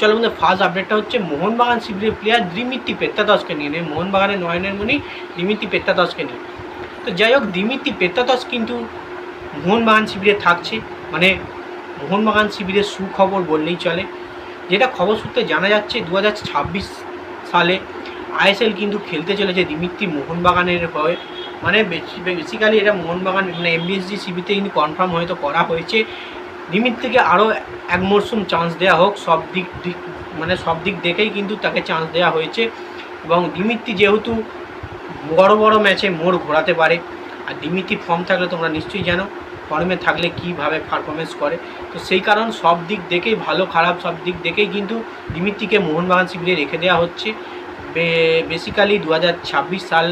চলো বন্ধু ফার্স্ট আপডেটটা হচ্ছে মোহনবাগান শিবিরের প্লেয়ার দ্রিমিত্তি পেত্তাদসকে নিয়ে নেই মোহনবাগানের নয়নের মণি দিমিত্রি পেত্তাদসকে নিয়ে। তো যাই হোক দিমিত্রি পেত্তাদস কিন্তু মোহনবাগান শিবিরে থাকছে। মানে মোহনবাগান শিবিরের সুখবর বললেই চলে। যেটা খবর সূত্রে জানা যাচ্ছে, দু হাজার ছাব্বিশ সালে আইএসএল কিন্তু খেলতে চলেছে দিমিত্রি মোহনবাগানের হয়ে। মানে বেসিক্যালি এটা মোহনবাগান মানে এমবিএসজি সিবিতে কিন্তু কনফার্ম হয়তো করা হয়েছে। দিমিত্রিকে আরও এক মরশুম চান্স দেওয়া হোক, সব দিক দিক মানে সব দিক দেখেই কিন্তু তাকে চান্স দেওয়া হয়েছে। এবং দিমিত্রি যেহেতু বড় বড় ম্যাচে মোড় ঘোরাতে পারে, আর দিমিত্রি ফর্ম থাকলে তোমরা নিশ্চয়ই জানো ফর্মে থাকলে কীভাবে পারফরমেন্স করে। তো সেই কারণ সব দিক দেখেই ভালো, খারাপ সব দিক দেখেই কিন্তু দিমিত্রিকে মোহনবাগান শিবিরে রেখে দেওয়া হচ্ছে। বেসিক্যালি দু হাজার ছাব্বিশ সাল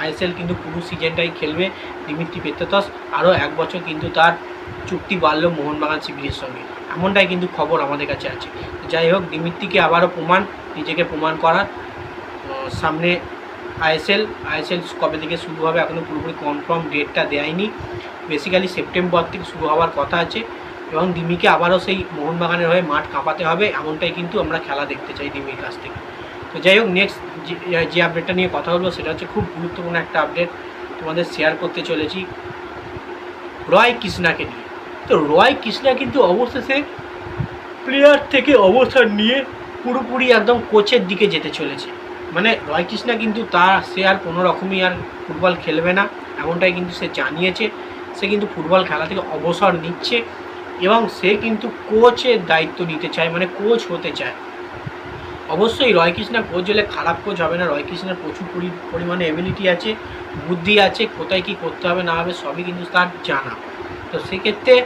আইএসএল কিন্তু পুরো সিজনটাই খেলবে দিমিত্রি পেত্তাতস। আরও এক বছর কিন্তু তার চুক্তি বাড়লো মোহনবাগান শিবিরের সঙ্গে। এমনটাই কিন্তু খবর আমাদের কাছে আছে। যাই হোক, দিমিত্রিকে আবারও প্রমাণ, নিজেকে প্রমাণ করার। সামনে আইএসএল আইএসএল কবে থেকে শুরু হবে এখনও পুরোপুরি কনফার্ম ডেটটা দেয়নি। বেসিক্যালি সেপ্টেম্বর থেকে শুরু হওয়ার কথা আছে এবং দিমিকে আবারও সেই মোহনবাগানের হয়ে মাঠ কাঁপাতে হবে, এমনটাই কিন্তু আমরা খেলা দেখতে চাই দিমির কাছ থেকে। তো যাই হোক নেক্সট যে আপডেটটা নিয়ে কথা বলব সেটা হচ্ছে খুব গুরুত্বপূর্ণ একটা আপডেট তোমাদের শেয়ার করতে চলেছি। রয় কৃষ্ণাকে নিয়ে। তো রয় কৃষ্ণা কিন্তু অবশেষে প্লেয়ার থেকে অবসর নিয়ে পুরোপুরি একদম কোচের দিকে যেতে চলেছে। মানে রয় কৃষ্ণা কিন্তু তার, সে আর কোনো রকমই আর ফুটবল খেলবে না, এমনটাই কিন্তু সে জানিয়েছে। সে কিন্তু ফুটবল খেলা থেকে অবসর নিচ্ছে এবং সে কিন্তু কোচের দায়িত্ব নিতে চায় মানে কোচ হতে চায়। অবশ্যই রয় কৃষ্ণা কোচ হলে খারাপ কোচ হবে না। রয় কৃষ্ণার প্রচুর পরি- পরিমাণে এবিলিটি আছে, বুদ্ধি আছে, কোথায় কি করতে হবে, না হবে, সবই কিন্তু তার জানা। তো সেক্ষেত্রে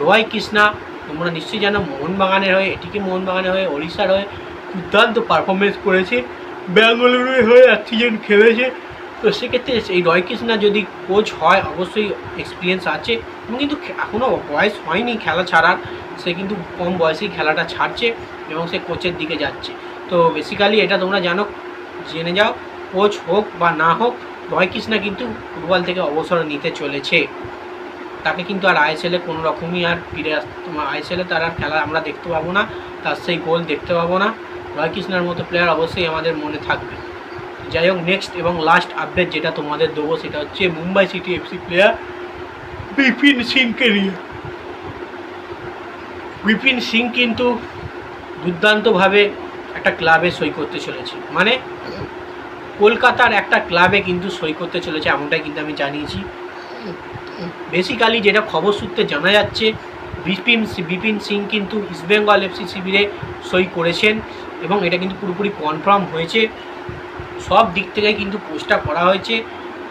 রয় কৃষ্ণা তোমরা নিশ্চয়ই জানো, মোহনবাগানের হয়ে, এটিকে মোহনবাগানের হয়ে, ওড়িশার হয়ে দুর্দান্ত পারফরমেন্স করেছে। ব্যাঙ্গালুরুর হয়ে এক সিজন খেলেছে। তো সেক্ষেত্রে এই রয় কৃষ্ণা যদি কোচ হয়, অবশ্যই এক্সপিরিয়েন্স আছে। কিন্তু এখনও বয়স হয়নি খেলা ছাড়ার। সে কিন্তু কম বয়সেই খেলাটা ছাড়ছে। এবং সে কোচের দিকে যাচ্ছে। তো বেসিক্যালি এটা তোমরা জানো, জেনে যাও, কোচ হোক বা না হোক রয় কৃষ্ণা কিন্তু ফুটবল থেকে অবসর নিতে চলেছে। তাকে কিন্তু আর আইএসএলে কোনো রকমই আর ফিরে আসতে আইএসএলে তার আর খেলা আমরা দেখতে পাবো না, তার সেই গোল দেখতে পাবো না। রয় কৃষ্ণার মতো প্লেয়ার অবশ্যই আমাদের মনে থাকবে। যাই হোক নেক্সট এবং লাস্ট আপডেট যেটা তোমাদের দেবো সেটা হচ্ছে Mumbai city FC player Bipin সিংকে নিয়ে। বিপিন সিং কিন্তু দুর্দান্তভাবে একটা ক্লাবে সই করতে চলেছে। মানে কলকাতার একটা ক্লাবে কিন্তু সই করতে চলেছে এমনটাই কিন্তু আমি জানিয়েছি। বেসিক্যালি যেটা খবর সূত্রে জানা যাচ্ছে, বিপিন বিপিন সিং কিন্তু ইস্টবেঙ্গল এফসি শিবিরে সই করেছেন এবং এটা কিন্তু পুরোপুরি কনফার্ম হয়েছে। সব দিক থেকে কিন্তু পোস্টটা করা হয়েছে।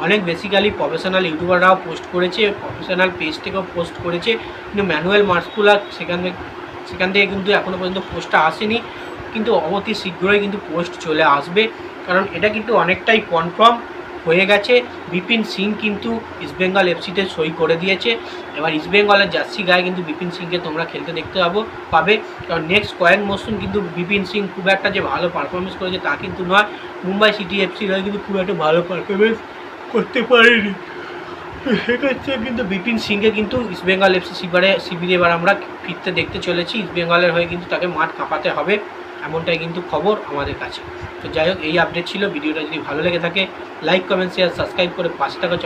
অনেক বেসিক্যালি প্রফেশনাল ইউটিউবাররাও পোস্ট করেছে, প্রফেশনাল পেজ থেকেও পোস্ট করেছে। কিন্তু ম্যানুয়াল মার্সকুলার সেখান থেকে সেখান থেকে কিন্তু এখনও পর্যন্ত পোস্টটা আসেনি। কিন্তু অতি শীঘ্রই কিন্তু পোস্ট চলে আসবে। কারণ এটা কিন্তু অনেকটাই কনফার্ম হয়ে গেছে। বিপিন সিং কিন্তু ইস্টবেঙ্গল এফসিতে সই করে দিয়েছে। এবার ইস্টবেঙ্গলের জার্সি গায়ে কিন্তু বিপিন সিংকে তোমরা খেলতে দেখতে পাবো, পাবে। কারণ নেক্সট কয়েক মরশুম কিন্তু বিপিন সিং খুব একটা যে ভালো পারফরমেন্স করেছে তা কিন্তু নয়। মুম্বাই সিটি এফসির হয়ে কিন্তু খুব একটা ভালো পারফরমেন্স করতে পারেনি। সেক্ষেত্রে কিন্তু বিপিন সিংকে কিন্তু ইস্টবেঙ্গল এফসি শিবিরে শিবিরে এবার আমরা ফিরতে দেখতে চলেছি। ইস্টবেঙ্গলের হয়ে কিন্তু তাকে মাঠ কাঁপাতে হবে, এমনটাই কিন্তু খবর আমাদের কাছে। তো যাই হোক, এই আপডেট ছিল। ভিডিওটা যদি ভালো লেগে থাকে লাইক কমেন্ট শেয়ার সাবস্ক্রাইব করে পাঁচ থাকা